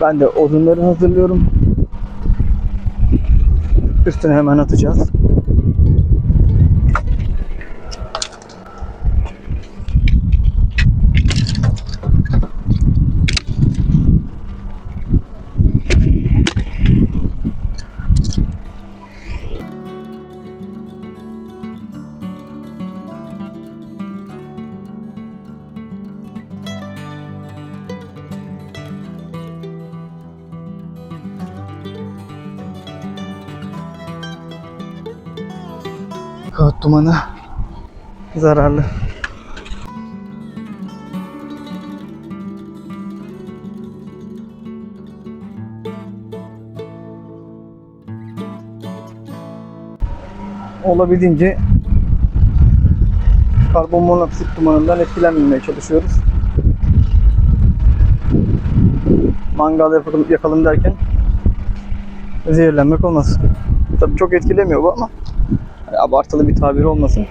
Ben de odunları hazırlıyorum. Üstüne hemen atacağız. Dumanı zararlı. Olabildiğince karbon monoksit dumanından etkilenmemeye çalışıyoruz. Mangal yapalım, yakalım derken zehirlenmek olmasın. Tabii çok etkilemiyor bu ama abartılı bir tabir olmasın.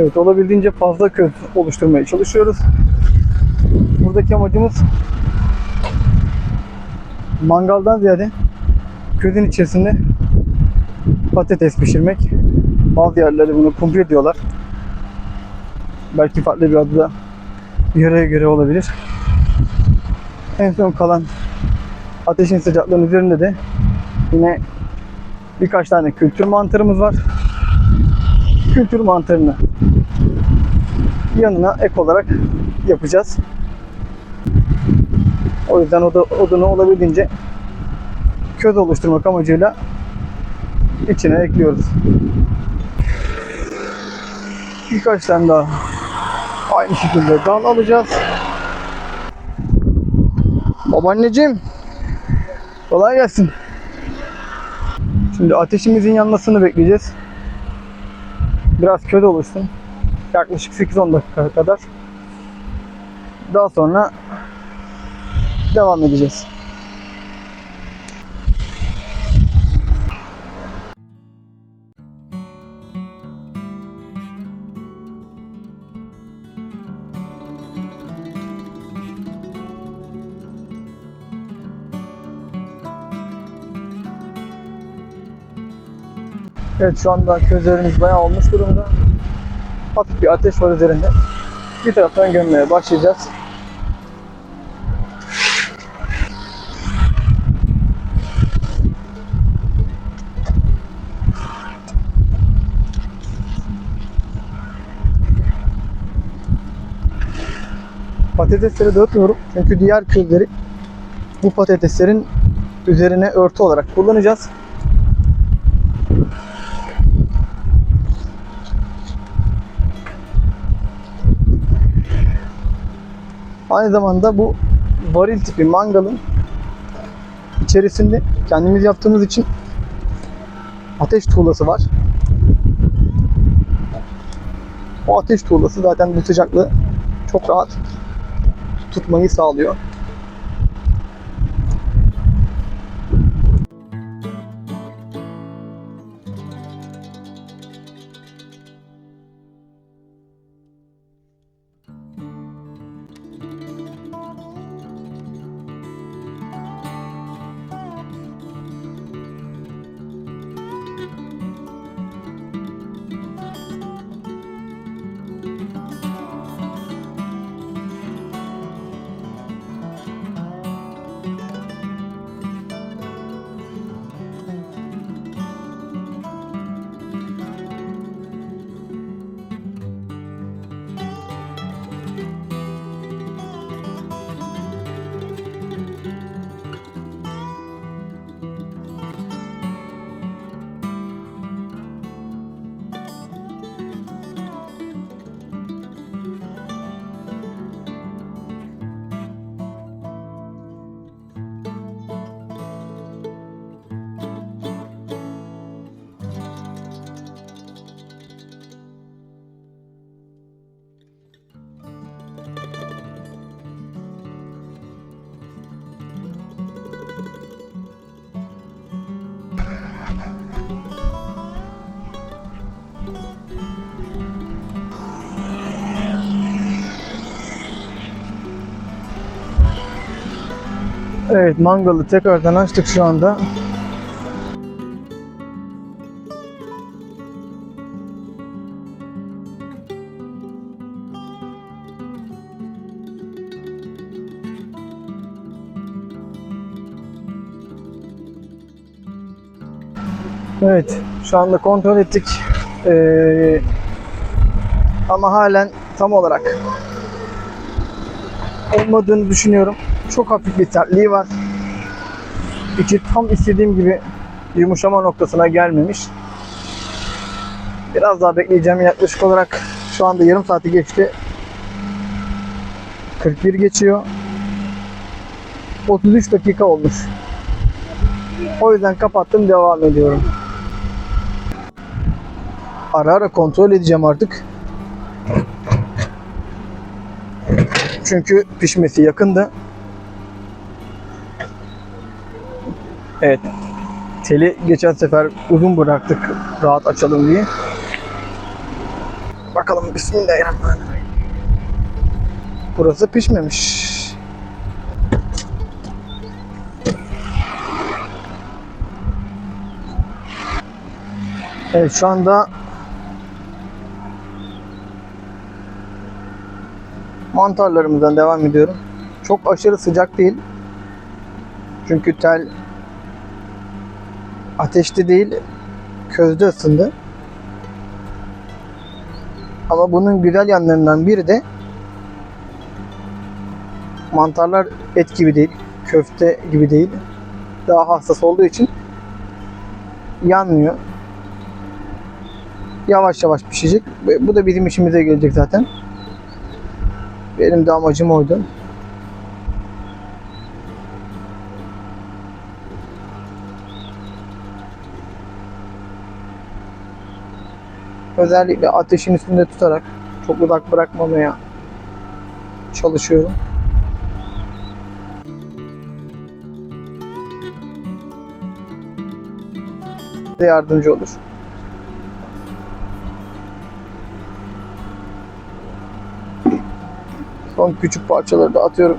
Evet olabildiğince fazla köz oluşturmaya çalışıyoruz. Buradaki amacımız mangaldan ziyade közün içerisinde patates pişirmek. Bazı yerlerde bunu kumpir diyorlar. Belki farklı bir adı da yöreye göre olabilir. En son kalan ateşin sıcaklığının üzerinde de yine birkaç tane kültür mantarımız var. Kültür mantarını yanına ek olarak yapacağız. O yüzden oda, odunu olabildiğince köz oluşturmak amacıyla içine ekliyoruz. Birkaç tane daha aynı şekilde dal alacağız. Babaanneciğim kolay gelsin. Şimdi ateşimizin yanmasını bekleyeceğiz. Biraz köz oluşsun yaklaşık 8-10 dakika kadar. Daha sonra devam edeceğiz. Evet şu anda közlerimiz bayağı olmuş durumda bir ateş var üzerinde. Bir taraftan gömmeye başlayacağız. Patatesleri dağıtmıyorum çünkü diğer közleri bu patateslerin üzerine örtü olarak kullanacağız. Aynı zamanda bu varil tipi mangalın içerisinde kendimiz yaptığımız için ateş tuğlası var. O ateş tuğlası zaten bu sıcaklığı çok rahat tutmayı sağlıyor. Evet mangalı tekrardan açtık şu anda. Evet, şu anda kontrol ettik. Ee, ama halen tam olarak olmadığını düşünüyorum. Çok hafif bir sertliği var. İçi tam istediğim gibi yumuşama noktasına gelmemiş. Biraz daha bekleyeceğim. Yaklaşık olarak şu anda yarım saati geçti. 41 geçiyor. 33 dakika olmuş. O yüzden kapattım devam ediyorum. Ara ara kontrol edeceğim artık. Çünkü pişmesi yakındı. Evet. Teli geçen sefer uzun bıraktık rahat açalım diye. Bakalım Bismillahirrahmanirrahim. Burası pişmemiş. Evet şu anda mantarlarımızdan devam ediyorum. Çok aşırı sıcak değil. Çünkü tel ateşte değil, közde ısındı. Ama bunun güzel yanlarından biri de mantarlar et gibi değil, köfte gibi değil. Daha hassas olduğu için yanmıyor. Yavaş yavaş pişecek. Bu da bizim işimize gelecek zaten. Benim de amacım oydu. Özellikle ateşin üstünde tutarak çok uzak bırakmamaya çalışıyorum. de yardımcı olur. Son küçük parçaları da atıyorum.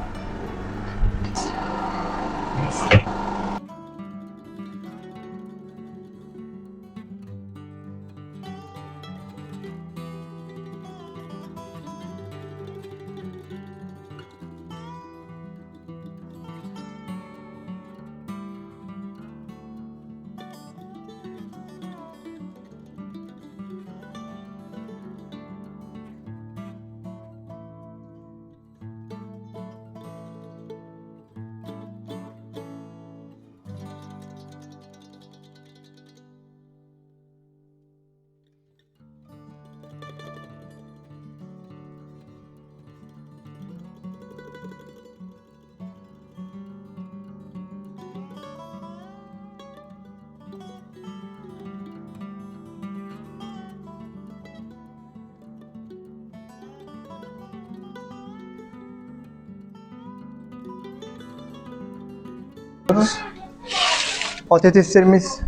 Patateslerimiz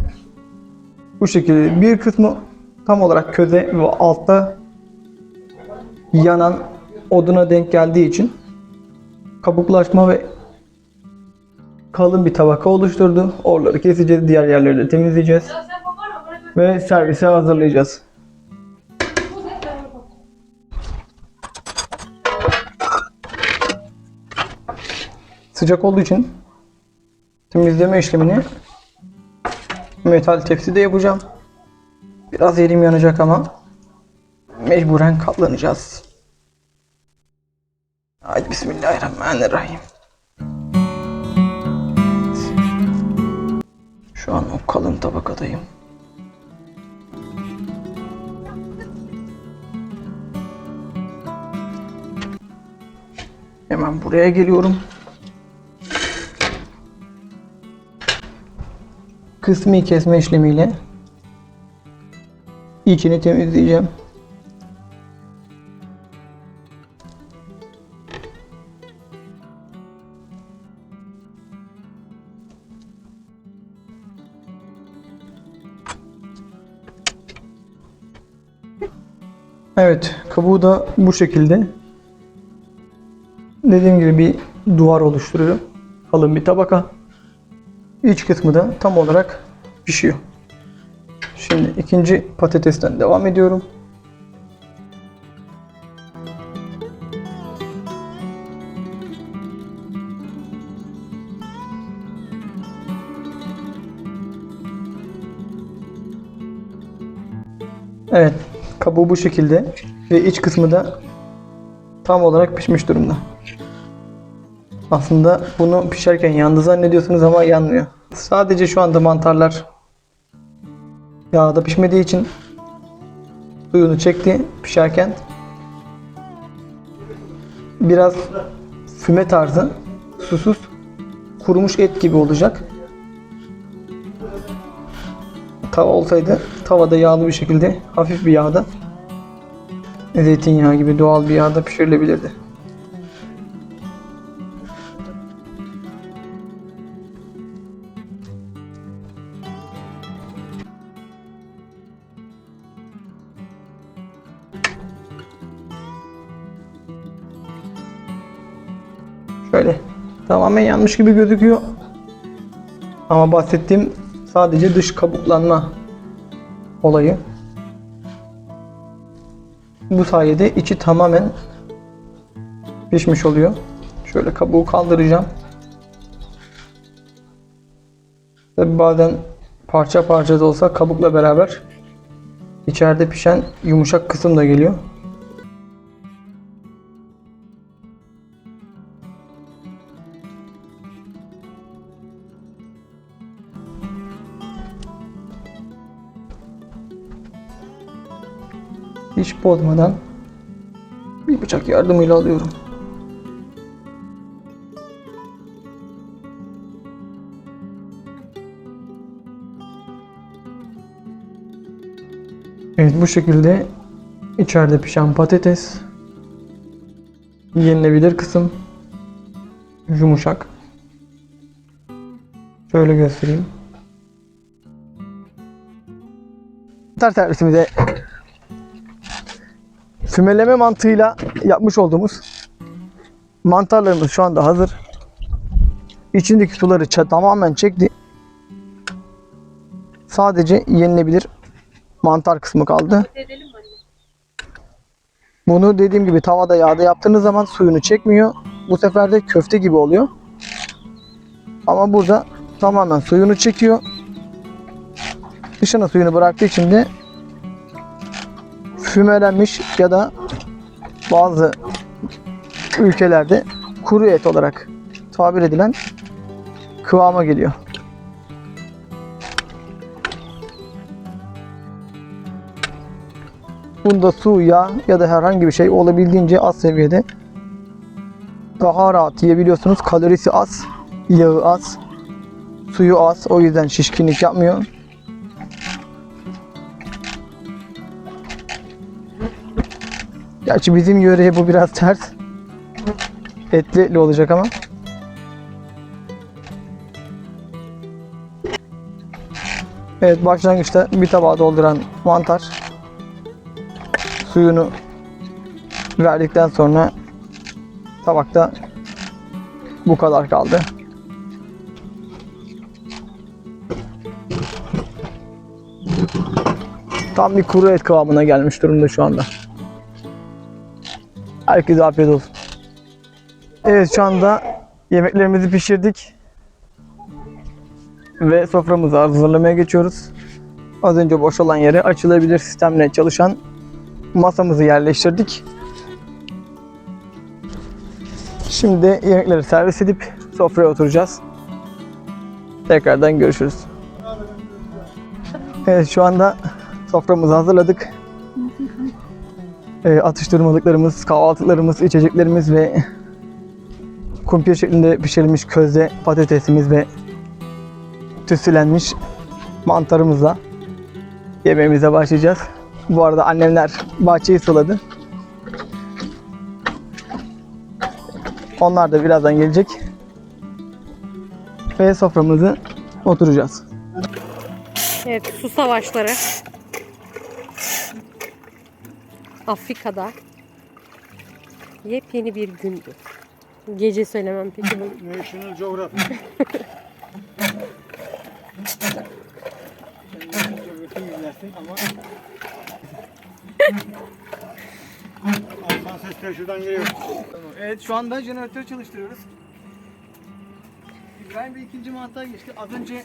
bu şekilde. Bir kısmı tam olarak köze ve altta yanan oduna denk geldiği için kabuklaşma ve kalın bir tabaka oluşturdu. Oraları keseceğiz, diğer yerleri de temizleyeceğiz ve servise hazırlayacağız. Sıcak olduğu için temizleme işlemini metal tepside yapacağım. Biraz elim yanacak ama mecburen katlanacağız. Haydi Bismillahirrahmanirrahim. Şu an o kalın tabakadayım. Hemen buraya geliyorum. Kısmi kesme işlemiyle içini temizleyeceğim. Evet, kabuğu da bu şekilde. Dediğim gibi bir duvar oluşturuyor. kalın bir tabaka. İç kısmı da tam olarak pişiyor. Şimdi ikinci patatesten devam ediyorum. Evet, kabuğu bu şekilde ve iç kısmı da tam olarak pişmiş durumda. Aslında bunu pişerken yandı zannediyorsunuz ama yanmıyor. Sadece şu anda mantarlar yağda pişmediği için suyunu çekti pişerken. Biraz füme tarzı, susuz, kurumuş et gibi olacak. Tava olsaydı tavada yağlı bir şekilde hafif bir yağda zeytinyağı gibi doğal bir yağda pişirilebilirdi. Şöyle tamamen yanmış gibi gözüküyor. Ama bahsettiğim sadece dış kabuklanma olayı. Bu sayede içi tamamen pişmiş oluyor. Şöyle kabuğu kaldıracağım. Tabi bazen parça parça da olsa kabukla beraber içeride pişen yumuşak kısım da geliyor. Bozmadan bir bıçak yardımıyla alıyorum. Evet bu şekilde içeride pişen patates yenilebilir kısım yumuşak. Şöyle göstereyim. Tar servisimize fümeleme mantığıyla yapmış olduğumuz mantarlarımız şu anda hazır. İçindeki suları tamamen çekti. Sadece yenilebilir mantar kısmı kaldı. Bunu dediğim gibi tavada yağda yaptığınız zaman suyunu çekmiyor. Bu sefer de köfte gibi oluyor. Ama burada tamamen suyunu çekiyor. Dışına suyunu bıraktığı için de fümelenmiş ya da bazı ülkelerde kuru et olarak tabir edilen kıvama geliyor. Bunda su, yağ ya da herhangi bir şey olabildiğince az seviyede daha rahat yiyebiliyorsunuz. Kalorisi az, yağı az, suyu az. O yüzden şişkinlik yapmıyor. Gerçi bizim yöreye bu biraz ters. Etli olacak ama. Evet başlangıçta bir tabağa dolduran mantar suyunu verdikten sonra tabakta bu kadar kaldı. Tam bir kuru et kıvamına gelmiş durumda şu anda. Herkese afiyet olsun. Evet şu anda yemeklerimizi pişirdik. Ve soframızı hazırlamaya geçiyoruz. Az önce boş olan yere açılabilir sistemle çalışan masamızı yerleştirdik. Şimdi yemekleri servis edip sofraya oturacağız. Tekrardan görüşürüz. Evet şu anda soframızı hazırladık. Ee, atıştırmalıklarımız, kahvaltılıklarımız, içeceklerimiz ve kumpir şeklinde pişirilmiş közde patatesimiz ve tütsülenmiş mantarımızla yemeğimize başlayacağız. Bu arada annemler bahçeyi suladı. Onlar da birazdan gelecek. Ve soframızı oturacağız. Evet, su savaşları. Afrika'da yepyeni bir gündü. Gece söylemem peki. National Geographic. Ama Alsan sesleri şuradan geliyor. Evet şu anda jeneratör çalıştırıyoruz. İbrahim Bey ikinci mantığa geçti. Az önce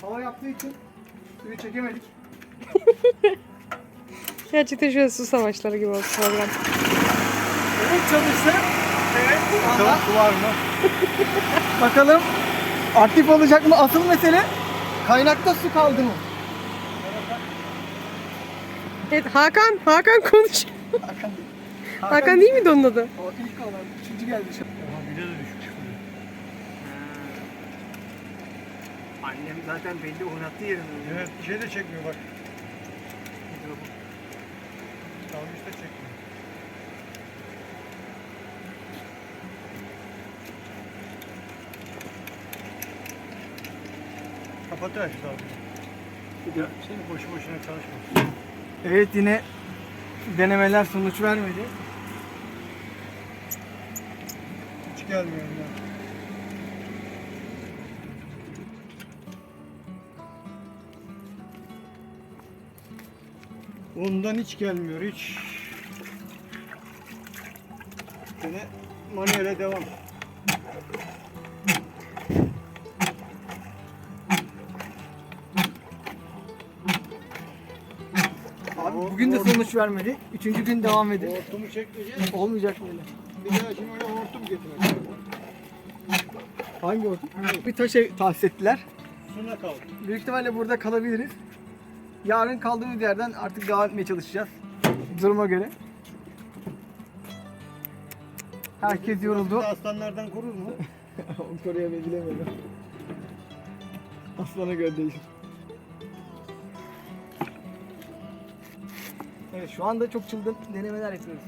hava yaptığı için suyu çekemedik. Gerçekten şöyle su savaşları gibi oldu program. Evet çalıştı. Evet Bakalım su var mı? bakalım aktif olacak mı? Asıl mesele kaynakta su kaldı mı? Evet Hakan, Hakan konuş. Hakan, Hakan değil miydi onun adı? O ilk olan, üçüncü geldi şu. Aha bir de düşmüş buraya. Annem zaten belli oynattı yerini. Evet şey de çekmiyor bak. Dalgıç da çekmiyor. Kapatır şu dalgayı. Şimdi boşu boşuna çalışma. Evet yine denemeler sonuç vermedi. Hiç gelmiyor ya. Ondan hiç gelmiyor hiç. Yine manuele devam. Abi bugün de sonuç vermedi. Üçüncü gün devam edin. Hortumu çekmeyeceğiz. Olmayacak böyle. Bir daha şimdi oraya hortum getirmek. Hangi ortam? Bir taşa tahsis ettiler. Suna kaldı. Büyük ihtimalle burada kalabiliriz. Yarın kaldığımız yerden artık devam etmeye çalışacağız. Duruma göre. Herkes yoruldu. Aslanlardan korur mu? O Kore'ye bilemedim. Aslana göre değişir. Evet şu anda çok çılgın denemeler yapıyoruz.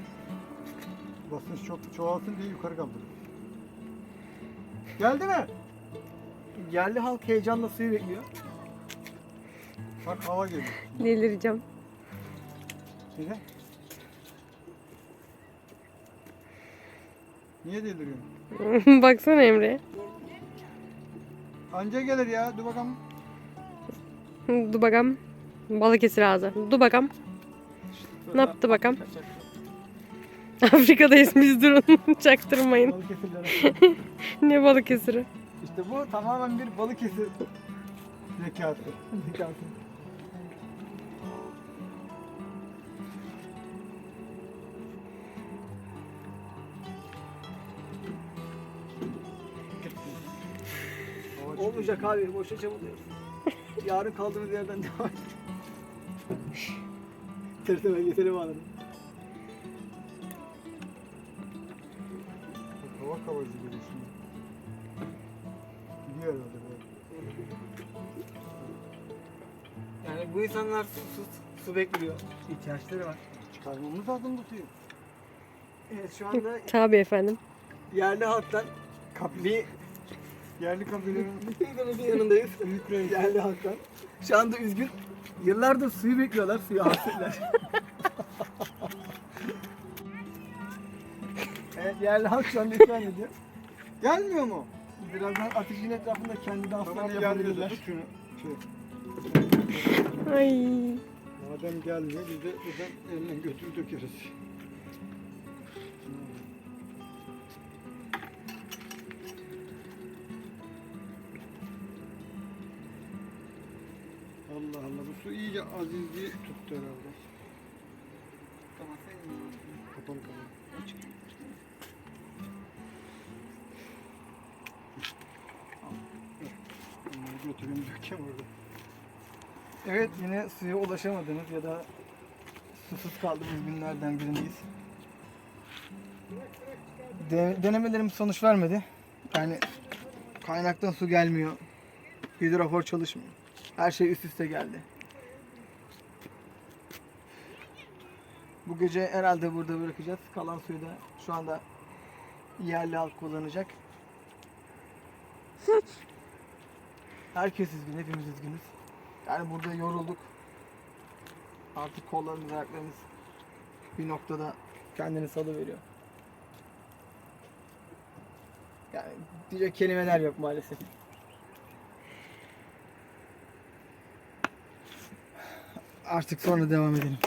Basınç çok çoğalsın diye yukarı kaldırıyor. Geldi mi? Yerli halk heyecanla suyu bekliyor. Bak hava geliyor. Delireceğim. Niye? Niye deliriyorsun? Baksana Emre. Anca gelir ya. Dur bakalım. Dur bakalım. Balıkesir ağzı. Dur bakalım. Ne yaptı bakalım? Afrika'dayız biz durun. Çaktırmayın. Balıkesirlere. Ne Balıkesir'i? İşte bu tamamen bir Balıkesir Zekatı. zekası. Olmayacak abi boşa çabalıyoruz. Yarın kaldığımız yerden devam et. Tırtı belgeseli bağladım. Hava kabarcı geliyor şimdi. Gidiyor herhalde böyle. Yani bu insanlar su, su, su bekliyor. İhtiyaçları var. Çıkarmamız lazım bu suyu. Evet şu anda Tabii efendim. yerli halktan bir Yerli kabilenin bir teyzemizin yanındayız. büyük reisi. yerli halktan. Şu anda üzgün. Yıllardır suyu bekliyorlar. Suyu hasretler. evet yerli halk şu anda isyan ediyor. Gelmiyor mu? Birazdan ateşin etrafında kendi danslarını Tamam gelmiyor. yapabilirler. Tut şunu. Şey. Ay. Madem gelmiyor biz de buradan eline götürü dökeriz. İyice azizliği tuttu herhalde. Tamam sen Kapalı kapalı. Aç. Bunları götüreyim dökeyim orada. Evet yine suya ulaşamadığımız ya da susuz kaldığımız günlerden birindeyiz. De- denemelerimiz sonuç vermedi. Yani kaynaktan su gelmiyor. Hidrofor çalışmıyor. Her şey üst üste geldi. Bu gece herhalde burada bırakacağız. Kalan suyu da şu anda yerli halk kullanacak. Herkes üzgün, hepimiz üzgünüz. Yani burada yorulduk. Artık kollarımız, ayaklarımız bir noktada kendini salıveriyor. Yani diyecek kelimeler yok maalesef. Artık sonra devam edelim.